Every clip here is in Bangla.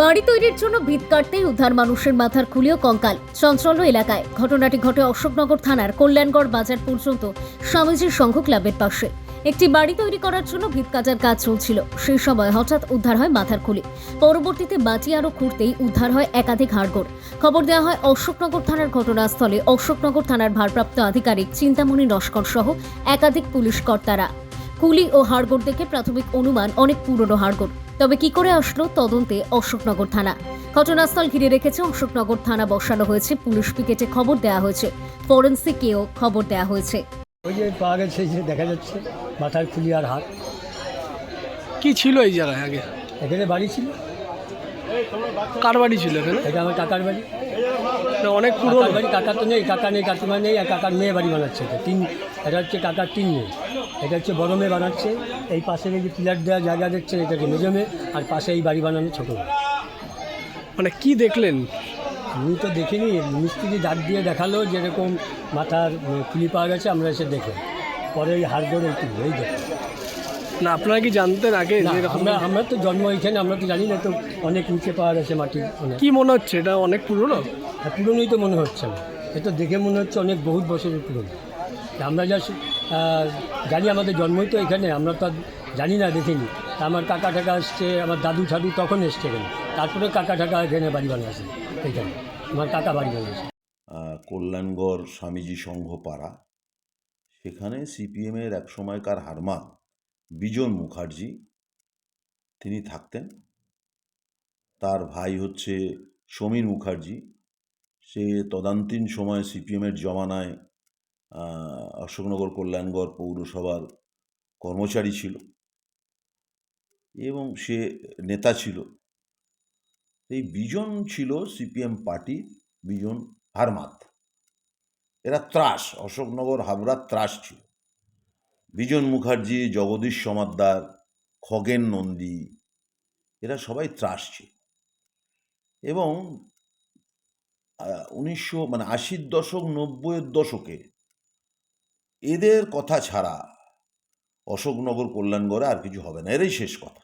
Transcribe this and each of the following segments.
বাড়ি তৈরির জন্য ভিত কাটতেই উদ্ধার মানুষের মাথার খুলিও কঙ্কাল। চঞ্চল্য এলাকায় ঘটনাটি ঘটে অশোকনগর থানার কল্যাণগড় বাজার পর্যন্ত স্বামীজির সংঘ ক্লাবের পাশে। একটি বাড়ি তৈরি করার জন্য ভিত কাটার কাজ চলছিল। সেই সময় হঠাৎ উদ্ধার হয় মাথার খুলি। পরবর্তীতে বাটি আরও খুঁড়তেই উদ্ধার হয় একাধিক হাড়গোড়। খবর দেওয়া হয় অশোকনগর থানার ঘটনাস্থলে অশোকনগর থানার ভারপ্রাপ্ত আধিকারিক চিন্তামণি নস্কর সহ একাধিক পুলিশ কর্তারা। কুলি ও হাড়গোড় দেখে প্রাথমিক অনুমান অনেক পুরনো হাড়গোড়। তবে কি করে আসলো তদন্তে অশোকনগর থানা? ঘটনাস্থল ঘিরে রেখেছে অশোকনগর থানা বসানো হয়েছে পুলিশ পিকেটে খবর দেওয়া হয়েছে ফরেন্সিকেও খবর দেওয়া হয়েছে। ওই যে পাওয়া গেছে যে দেখা যাচ্ছে মাথার খুলি আর হাত। কি ছিল এই জায়গায় আগে? এখানে বাড়ি ছিল? কার বাড়ি ছিল এখানে? এটা আমার কাকার বাড়ি। না, অনেক পুরো কাকার বাড়ি কাকা তো নেই কাকা নেই কাকিমা নেই আর কাকার মেয়ে বাড়ি বানাচ্ছে এটা তিন এটা হচ্ছে কাকার তিন মেয়ে। এটা হচ্ছে বড় মেয়ে বানাচ্ছে। এই এই যে পিলার দেওয়া জায়গা দেখছেন এটা হচ্ছে মেজো মেয়ে আর পাশে এই বাড়ি বানানো ছোটো মেয়ে। মানে কি দেখলেন? আমি তো দেখিনি মিস্ত্রি ডাক দিয়ে দেখাল যেরকম মাথার উম, খুলি পাওয়া গেছে আমরা এসে দেখে পরে এই হাড়গোড় একটু এই দেখো না আপনারা কি জানতেন আগে আমরা আমরা তো জন্ম এখানে আমরা তো জানি না তো অনেক নিচে পাওয়া গেছে মাটি কি মনে হচ্ছে? এটা অনেক পুরনো? আর পুরনোই তো মনে হচ্ছে না এ তো দেখে মনে হচ্ছে অনেক বহুত বছরের পুরনো। তা আমরা যা জানি আমাদের জন্মই তো এখানে আমরা তো আর জানি না দেখিনি। তা আমার কাকা ঠাকা আসছে আমার দাদু ঠাদু তখন এসছে এখানে। তারপরে কাকা টাকা এখানে বাড়ি বানিয়েছে এখানে। আমার কাকা বাড়ি বানিয়েছে। কল্যাণগড় স্বামীজি সংঘ পাড়া সেখানে সিপিএমের এক সময়কার হারমা বিজন মুখার্জি, তিনি থাকতেন। তার ভাই হচ্ছে সমীর মুখার্জি। সে তদান্তীন সময় সিপিএমের জমানায় অশোকনগর কল্যাণগড় পৌরসভার কর্মচারী ছিল এবং সে নেতা ছিল। এই বিজন ছিল সিপিএম পার্টি বিজন হারমাত। এরা ত্রাস, অশোকনগর হাবড়ার ত্রাস ছিল। বিজন মুখার্জি, জগদীশ সমাদ্দার, খগেন নন্দী, এরা সবাই ত্রাস ছিল এবং উনিশশো মানে আশির দশক, নব্বইয়ের দশকে এদের কথা ছাড়া অশোকনগর, কল্যাণগড়ে আর কিছু হবে না। এরাই শেষ কথা।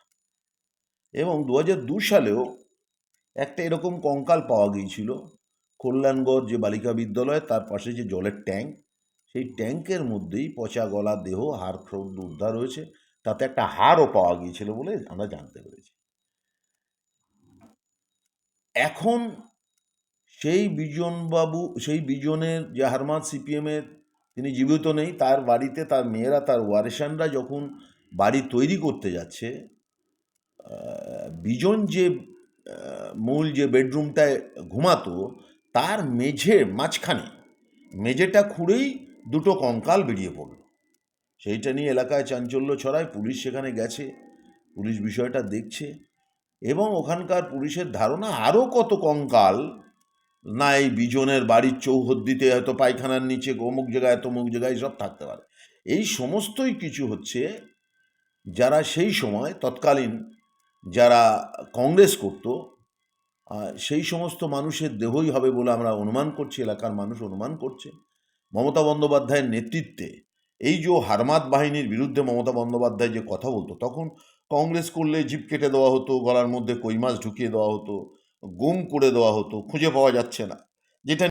এবং দু হাজার দু সালেও একটা এরকম কঙ্কাল পাওয়া গিয়েছিল। কল্যাণগড় যে বালিকা বিদ্যালয়, তার পাশে যে জলের ট্যাঙ্ক সেই ট্যাঙ্কের মধ্যেই পচা গলা দেহ হাড় খড় উদ্ধার হয়েছে তাতে একটা হাড়ও পাওয়া গিয়েছিল বলে আমরা জানতে পেরেছি। এখন সেই বিজনবাবু, সেই বিজনের যে হারমাত সিপিএমের তিনি জীবিত নেই, তার বাড়িতে তার মেয়েরা, তার ওয়ারেসানরা যখন বাড়ি তৈরি করতে যাচ্ছে বিজন যে মূল যে বেডরুমটায় ঘুমাতো, তার মেঝে মাঝখানে, মেঝেটা খুঁড়েই দুটো কঙ্কাল বেরিয়ে পড়ল। সেইটা নিয়ে এলাকায় চাঞ্চল্য ছড়ায়, পুলিশ সেখানে গেছে, পুলিশ বিষয়টা দেখছে এবং ওখানকার পুলিশের ধারণা আরও কত কঙ্কাল, না এই বিজনের বাড়ির চৌহদ্দিতে হয়তো পায়খানার নিচে অমুক জায়গায়, তমুক জায়গায় সব থাকতে পারে। এই সমস্তই কিছু হচ্ছে যারা সেই সময় তৎকালীন যারা কংগ্রেস করত সেই সমস্ত মানুষের দেহই হবে বলে আমরা অনুমান করছি, এলাকার মানুষ অনুমান করছে। মমতা বন্দ্যোপাধ্যায়ের নেতৃত্বে এই যে হারমাত বাহিনীর বিরুদ্ধে মমতা বন্দ্যোপাধ্যায় যে কথা বলতো, তখন কংগ্রেস করলে জিপ কেটে দেওয়া হতো, গলার মধ্যে কই মাছ ঢুকিয়ে দেওয়া হতো, গুম করে দেওয়া হতো, খুঁজে পাওয়া যাচ্ছে না। যেটা